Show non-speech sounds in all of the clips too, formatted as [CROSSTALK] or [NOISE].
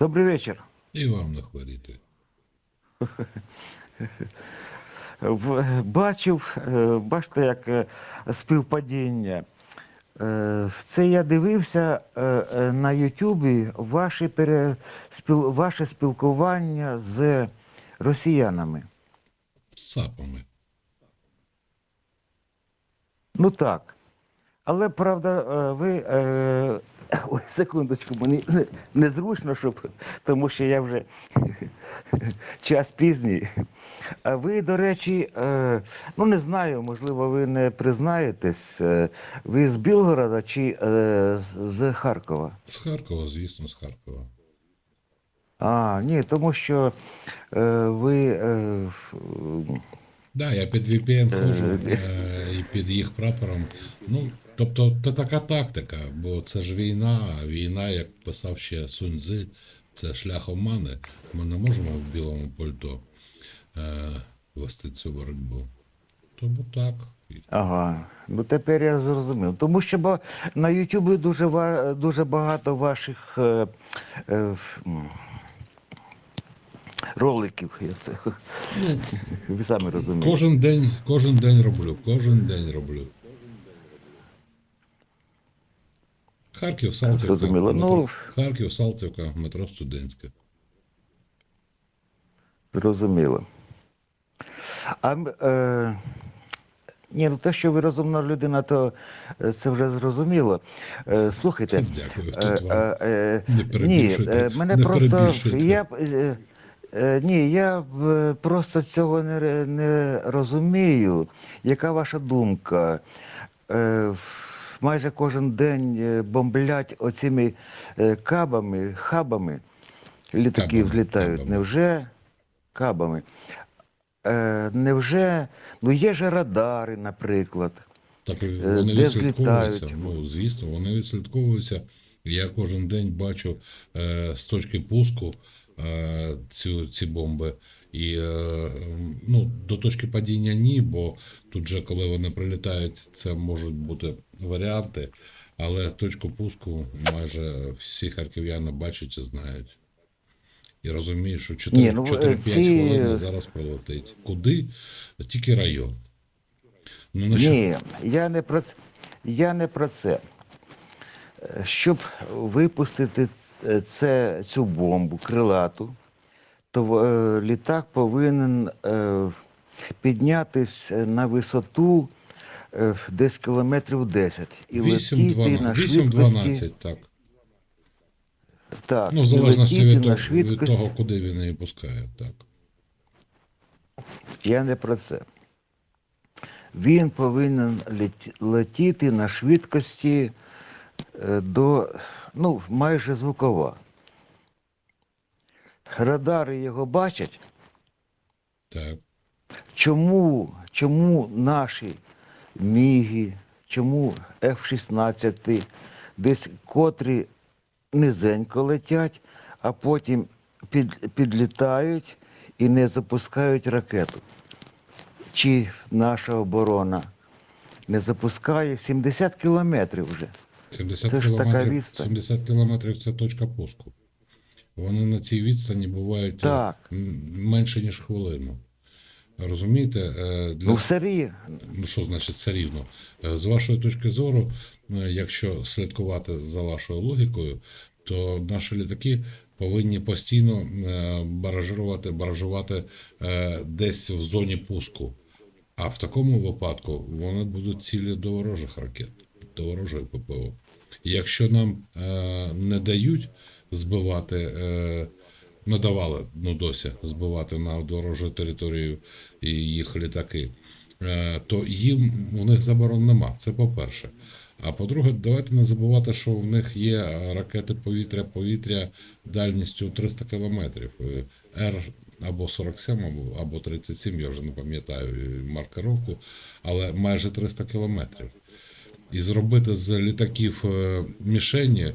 Добрий вечір. І вам не хворіти. [LAUGHS] Бачив, е, бачите, як е, співпадіння. Е, Це я дивився на Ютубі ваші пере... спіл... ваше спілкування з росіянами. Сапами. Ну так. Але правда, ви. [LAUGHS] Ой, секундочку, мені незручно, щоб, тому що я вже [LAUGHS] час пізній. А ви, до речі, е, ну не знаю, можливо, ви не признаєтесь. е, Ви з Білгорода чи е, з- Харкова? З Харкова, звісно, з Харкова. А, ні, тому що ви. Е, Да, я під VPN ходжу і під їх прапором. Ну, тобто, це така тактика, бо це ж війна, а війна, як писав ще Сунь Цзи, це шлях омани. Ми не можемо в білому пальто е, вести цю боротьбу. Тому так. Ага, ну тепер я зрозумів. Тому що бо на Ютубі дуже дуже багато ваших е, е, роликів. Я це, Ну, [LAUGHS] ви самі розумієте. кожен день, кожен день роблю, кожен день роблю. Харків, Салтівка. Зрозуміло. метро- Ну- Харків, Салтівка, метро Студентське. Зрозуміло. А е, ні, ну те, що ви розумна людина, то е, це вже зрозуміло. Е, слухайте. [LAUGHS] Дякую. Е, Тут вам. е, е, Не Ні, перебільшуйте, е, мене не просто я е, е, ні, я просто цього не, не розумію. Яка ваша думка? Е, Майже кожен день е, бомблять оцими е, кабами, хабами. Літаки кабами. Невже кабами? Е, невже, ну є ж радари, наприклад. Так вони де відслідковуються. злітають? Ну, звісно, вони відслідковуються. Я кожен день бачу е, з точки пуску е, цю, ці бомби. І е, ну, до точки падіння ні, бо тут же, коли вони прилітають, це можуть бути варіанти. Але точку пуску майже всі харків'яни бачать і знають. І розуміють, що 4, Ні, ну, е, 4-5 ці- хвилин зараз прилетить. Куди? Тільки район. Ну, на що Ні, я не про це. Я не про це. Щоб випустити е, це, цю бомбу крилату, то е, літак повинен е, піднятись на висоту е, десь кілометрів 10 і летіти 8-12, швидкості. 8-12, так. Так, Ну, в залежності від, того, від того, куди він її пускає, так. Я не про це. Він повинен летіти на швидкості е, до ну, майже звукова. Радари його бачать. Так. Чому, чому наші міги, чому F-16 десь котрі низенько летять, а потім під, підлітають і не запускають ракету? Чи наша оборона не запускає 70 кілометрів вже? 70 Це ж кілометрів, відстань. 70 кілометрів це точка пуску. Вони на цій відстані бувають е, Так. менше, ніж хвилину. Розумієте, е, для, Ну, все рівно. ну що значить все рівно? Е, З вашої точки зору, якщо слідкувати за вашою логікою, то наші літаки повинні постійно баражувати, баражувати десь в зоні пуску. А в такому випадку вони будуть цілі до ворожих ракет, до ворожої ППО. Якщо нам не дають збивати, не давали ну досі збивати на ворожу територію і їх літаки, е, то їм в них заборон нема. Це по-перше. А по-друге, давайте не забувати, що в них є ракети повітря-повітря дальністю 300 кілометрів. Е, Р або 47, або- або 37, я вже не пам'ятаю маркировку, але майже 300 кілометрів. І зробити з літаків е, мішені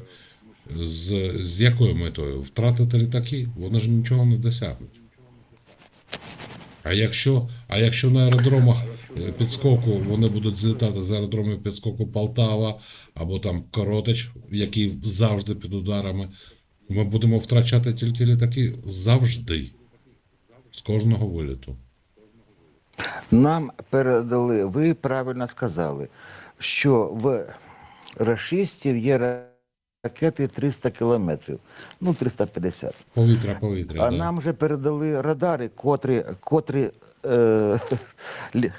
з, з якою метою? Втратити літаки, вони ж нічого не досягнуть. А якщо, а якщо на аеродромах е, підскоку вони будуть злітати з аеродромів підскоку Полтава або там Коротич, який завжди під ударами, Ми будемо втрачати тільки літаки завжди. З кожного виліту. Нам передали, ви правильно сказали, що в рашистів є ракети 300 кілометрів, ну 350. Повітря, повітря. А да. нам вже передали радари, котрі, котрі е, [LAUGHS] лі-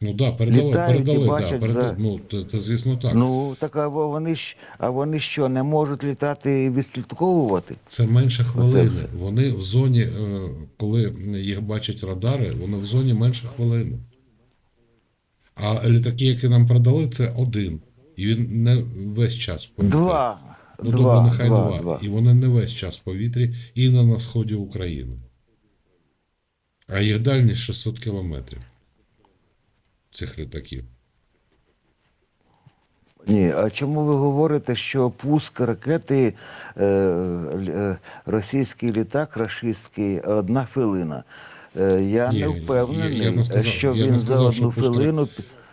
Ну да, передали, літають і передали, да, бачать передали. за- Ну, це, це звісно так. ну так а вони ж, а вони що, не можуть літати і відслідковувати? Це менше хвилини. все. Вони в зоні, е, коли їх бачать радари, вони в зоні менше хвилини. А літаки, які нам продали, це один. І він не весь час в повітрі. Два. Ну, два, добре, нехай два, два. два. І вони не весь час в повітрі і не на сході України. А їх дальність 600 кілометрів. Цих літаків. Ні, а чому ви говорите, що пуск ракети е, е, російський літак, рашистський, одна хвилина? Е, я Ні, не впевнений, я- я не сказав- що я він не за сказав, що одну пуск хвилину.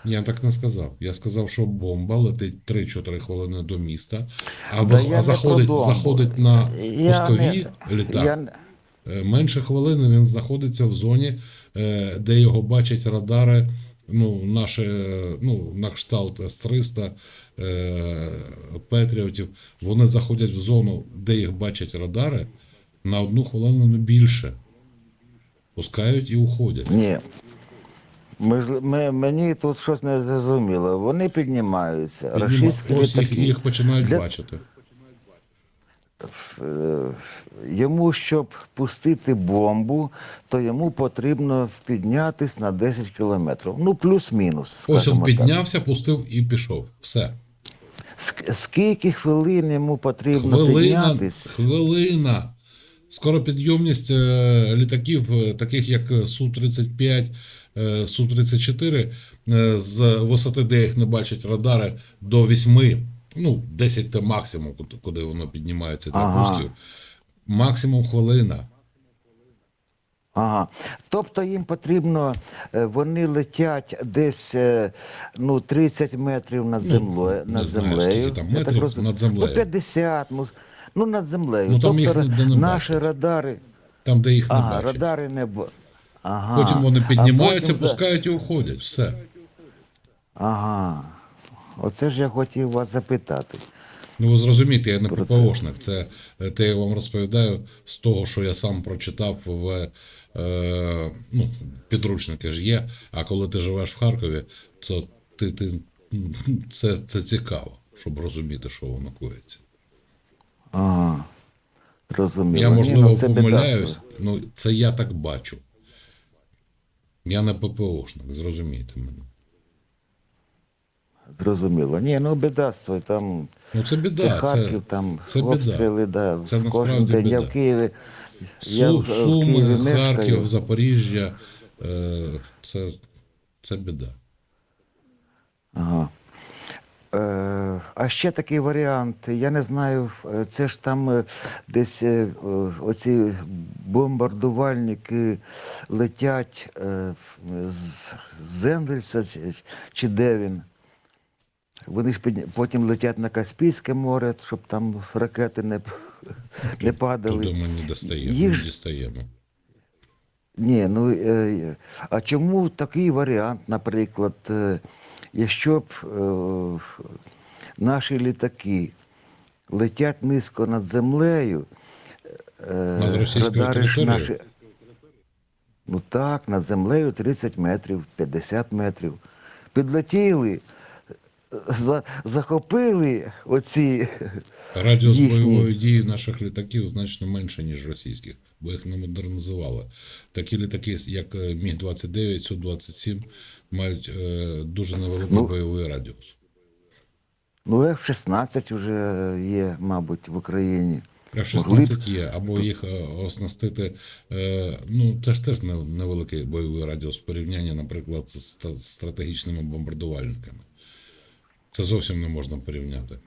Я так не сказав. Я сказав, що бомба летить 3-4 хвилини до міста, а, Да а заходить, заходить на пускові не- літак. Я, Е, Менше хвилини він знаходиться в зоні, е, де його бачать радари. Ну, наші, ну, на кшталт С-300, е, Петріотів, вони заходять в зону, де їх бачать радари, на одну хвилину не більше. Пускають і уходять. ні. Ми, ми, мені тут щось не зрозуміло. Вони піднімаються. Підніма- Рашистські Ось їх, їх починають Для- бачити. Е, Йому, щоб пустити бомбу, то йому потрібно піднятись на 10 кілометрів. Ну, плюс-мінус. Ось він скажімо так. піднявся, пустив і пішов. Все. Ск- Скільки хвилин йому потрібно Хвилина, піднятись? хвилина. Скоропідйомність е, літаків, е, таких як Су-35, е, Су-34, е, з висоти, де їх не бачать радари, до 8, ну, 10 це максимум, куди- воно піднімається для Ага. пусків. Максимум хвилина. Ага. Тобто їм потрібно, е, вони летять десь ну, 30 метрів над Ну, землею. не над знаю, землею. скільки там так метрів розумію. над землею. Ну, 50, ну, ну над землею. Ну, там їх тобто ніде не наші бачать. радари, Там, де їх не ага, бачать. радари не б... Ага. Потім вони піднімаються, потім пускають і уходять. Все. Ага. Оце ж я хотів вас запитати. Ну, ви зрозумієте, я не Про це. Е, те я вам розповідаю з того, що я сам прочитав в е, ну, підручники ж є. А коли ти живеш в Харкові, то ти, ти, це, це цікаво, щоб розуміти, що воно коїться. Ага. Розуміло. Я, Ні, можливо, ну, це помиляюсь, ну це я так бачу. Я не ППОшник, зрозумійте мене. Зрозуміло. Ні, ну бідацтво, там Ну це біда. біда. Це, Харків, там це біда. да, Це насправді день. Я в Києві, я Су, в, в Києві Суми. Харків, Запоріжжя. Е, це, це біда. Ага. Е, а ще такий варіант, я не знаю, е, це ж там е, десь оці бомбардувальники летять з з Енгельса чи, де він. Вони ж потім летять на Каспійське море, щоб там ракети не, не падали. Туди ми не достаємо, Їх не дістаємо. Ні, ну а чому такий варіант, наприклад, якщо б е, наші літаки летять низько над землею, е, Над наші. Ну так, над землею 30 метрів, 50 метрів. Підлетіли, за, захопили оці. Радіус їхні- бойової дії наших літаків значно менше, ніж російських, бо їх не модернізували. Такі літаки, як е, Міг-29, Су-27, мають е, дуже невеликий Ну, бойовий радіус. Ну, F-16 вже є, мабуть, в Україні. F-16 є, або їх е, оснастити. е, Ну, це ж теж невеликий бойовий радіус в порівнянні, наприклад, з стратегічними бомбардувальниками. Це зовсім не можна порівняти.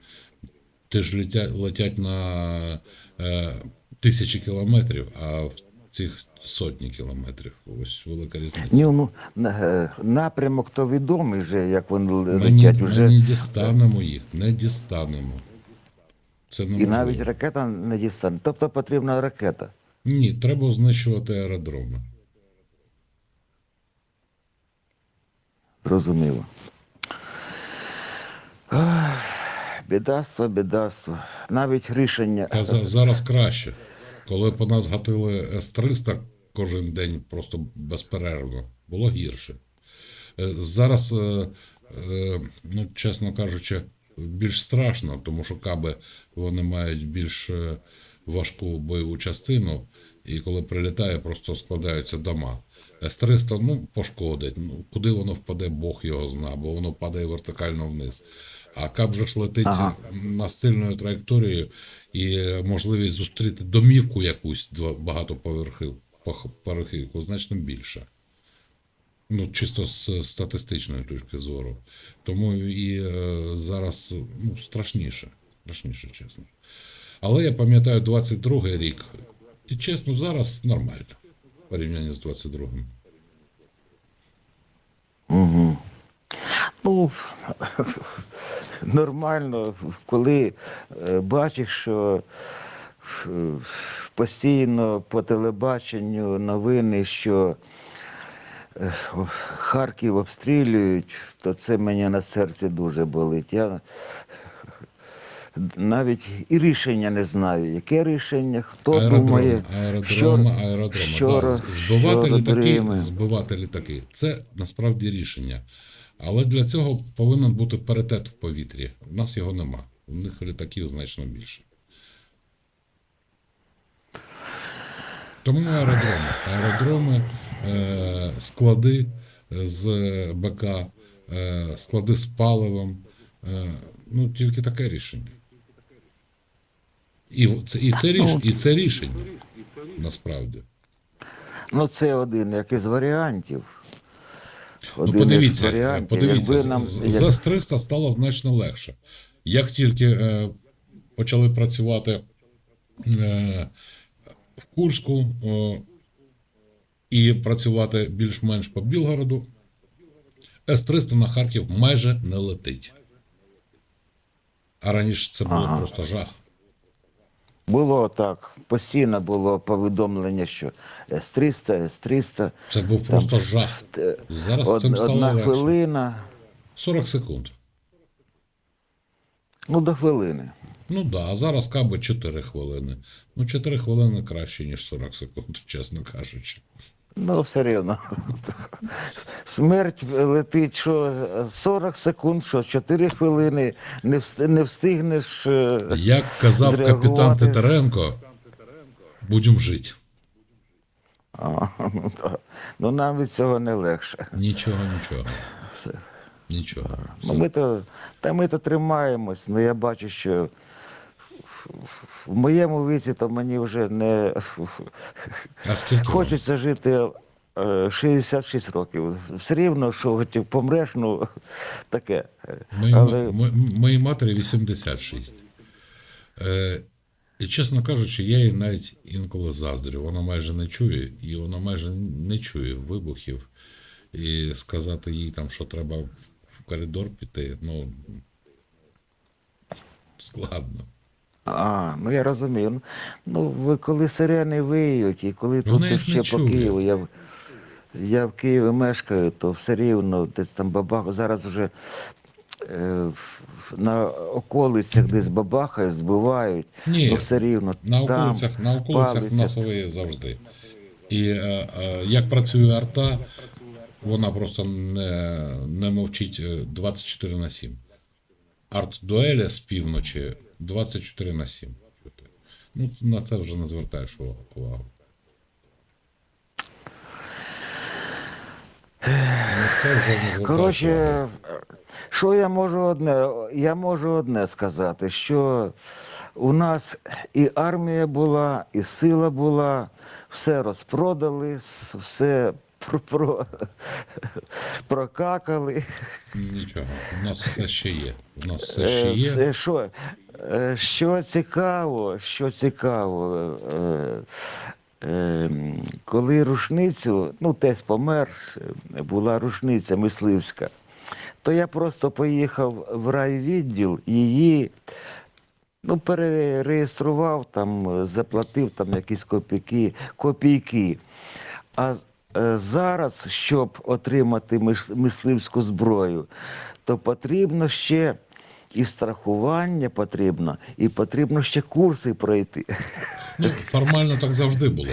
Ти ж летять, летять на е, тисячі кілометрів, а в цих сотні кілометрів. Ось велика різниця. Ні, ну, е, напрямок то відомий вже, як вони л- Ми, летять ми не дістанемо їх, не дістанемо. Це І неможливо. навіть ракета не дістане. Тобто потрібна ракета. Ні, треба знищувати аеродроми. Зрозуміло. Бідаство, бідаство. Навіть рішення. Та за- зараз краще. Коли по нас гатили С-300 кожен день просто безперервно, було гірше. Е, Зараз, е, е, ну, чесно кажучи, більш страшно, тому що каби вони мають більш важку бойову частину, і коли прилітає, просто складаються дома. С-300 ну, пошкодить. Ну, куди воно впаде, Бог його зна, бо воно падає вертикально вниз. А кап же ж летить Ага. на траєкторією і можливість зустріти домівку якусь два- багатоповерхів- значно більша. Ну, чисто з статистичної точки зору. Тому і е, зараз ну, страшніше. Страшніше, чесно. Але я пам'ятаю 22-й рік, і чесно, зараз нормально в порівнянні з 22-м. Угу. Ну, нормально, коли е, бачиш, що е, постійно по телебаченню новини, що е, Харків обстрілюють, то це мені на серці дуже болить. Я навіть і рішення не знаю. Яке рішення, хто думає, аеродром, що- аеродром. що да, збивати що літаки, збивати літаки. Це насправді рішення. Але для цього повинен бути паритет в повітрі. У нас його нема. У них літаків значно більше. Тому аеродроми. Аеродроми, е, склади з БК, е, склади з паливом. Е, ну, тільки таке рішення. І це, і це, ріш, і це рішення, насправді. ну це один як із варіантів. Ну, Один подивіться, варіантів. подивіться, нам- з, як- з С-300 стало значно легше. Як тільки е, почали працювати е, в Курську е, і працювати більш-менш по Білгороду, С-300 на Харків майже не летить. А раніше це було Ага. просто жах. Було так, постійно було повідомлення, що С-300, С-300, Це був просто жах. е, Зараз од- цим стало одна легше. хвилина, 40 секунд. ну до хвилини. Ну да, а зараз каби 4 хвилини. Ну, 4 хвилини краще, ніж 40 секунд, [LAUGHS] чесно кажучи. Ну, все рівно. Смерть летить, що 40 секунд, що 4 хвилини, не, не встигнеш. е, Як казав капітан. Титаренко, будемо жити. А, ну, так. ну нам від цього не легше. Нічого, нічого. Все. Нічого. Ну, Все. ми то, та ми то тримаємось, але я бачу, що в моєму віці то мені вже не А хочеться жити 66 років. Все рівно, що хоч і помреш, ну [LAUGHS] таке. Моїй, Але мо- моїй матері 86. Е, і чесно кажучи, я їй навіть інколи заздрю. Вона майже не чує, і вона майже не чує вибухів. І сказати їй там, що треба в, коридор піти, ну складно. А, ну я розумію. Ну, ви коли сирени виють, і коли тут Вони ще по. Києву, я, я в Києві мешкаю, то все рівно десь там бабах, зараз вже е, на околицях десь бабахають, збивають, Ні, ну все рівно. На там околицях, на околицях в нас є завжди. І е, е, як працює арта, вона просто не, не мовчить е, 24 на 7. Арт-дуеля з півночі 24 на 7. Ну, на це вже не звертаєш увагу. На це вже не. Коротше, що я можу одне? Я можу одне сказати, що у нас і армія була, і сила була, все розпродали, все про, про, прокакали. Нічого, у нас все ще є. У нас все Е, ще є. Що, е, що цікаво, що цікаво, е, е, коли рушницю, ну тесь помер, е, була рушниця мисливська, то я просто поїхав в райвідділ її Ну, перереєстрував, там, е, заплатив там якісь копійки, копійки. А е, зараз, щоб отримати мисливську зброю, то потрібно ще і страхування потрібно, і потрібно ще курси пройти. Ну, формально так завжди було.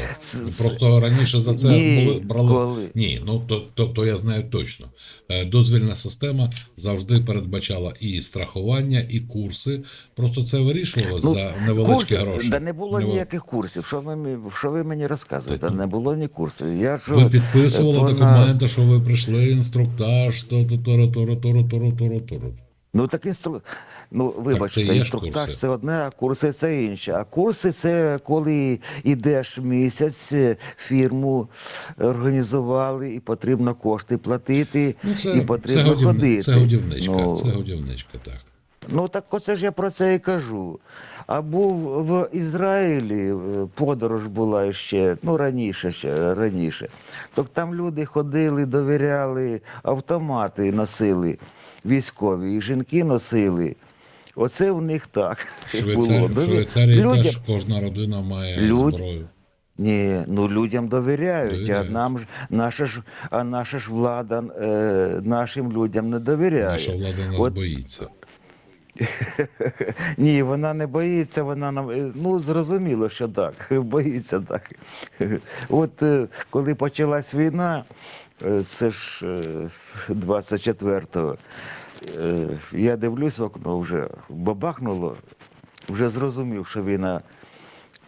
Просто раніше за це Ні, були, брали. коли? Ні, ну то, то, то я знаю точно. Е, Дозвільна система завжди передбачала і страхування, і курси. Просто це вирішувалося Ну, за невеличкі Курси- гроші. Да не було Невел- ніяких курсів. Що ви, що ви мені розказуєте? Та- Не було ні курсів. Я ж, Ви підписували вона- документи, що ви прийшли, інструктаж, то то то то то то то то то то Ну так інстру... Ну, вибачте, це інструктаж курси. це одне, а курси це інше. А курси це коли йдеш місяць, е, фірму організували і потрібно кошти платити, Ну, і це, це, потрібно годівни, ходити. це годівничка, Ну, це годівничка, так. Ну так оце ж я про це і кажу. А був в Ізраїлі, е, подорож була ще, ну раніше ще раніше. Так там люди ходили, довіряли, автомати носили військові, і жінки носили. Оце в них так В було. Швейцарії, в Швейцарії людям- теж кожна родина має Люд- зброю. Ні, ну людям довіряють, Довіряють. а нам ж наша ж, а наша ж влада е, нашим людям не довіряє. Наша влада нас От- боїться. [LAUGHS] Ні, вона не боїться, вона нам е, ну зрозуміло, що так, [LAUGHS] боїться так. От е, коли почалась війна, це ж е, 24-го, е, я дивлюсь в окно, вже бабахнуло, вже зрозумів, що війна.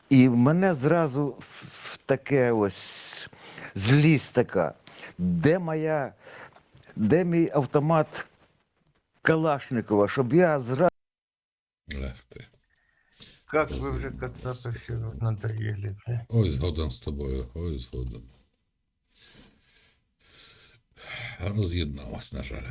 І мене зразу в- в таке ось злість така. Де моя, де мій автомат Калашникова, щоб я зразу. Ех ти. Как вы уже кацапы все надоели, бля. Ось згоден з тобою, ось згоден. Роз'єдналась, на жаль.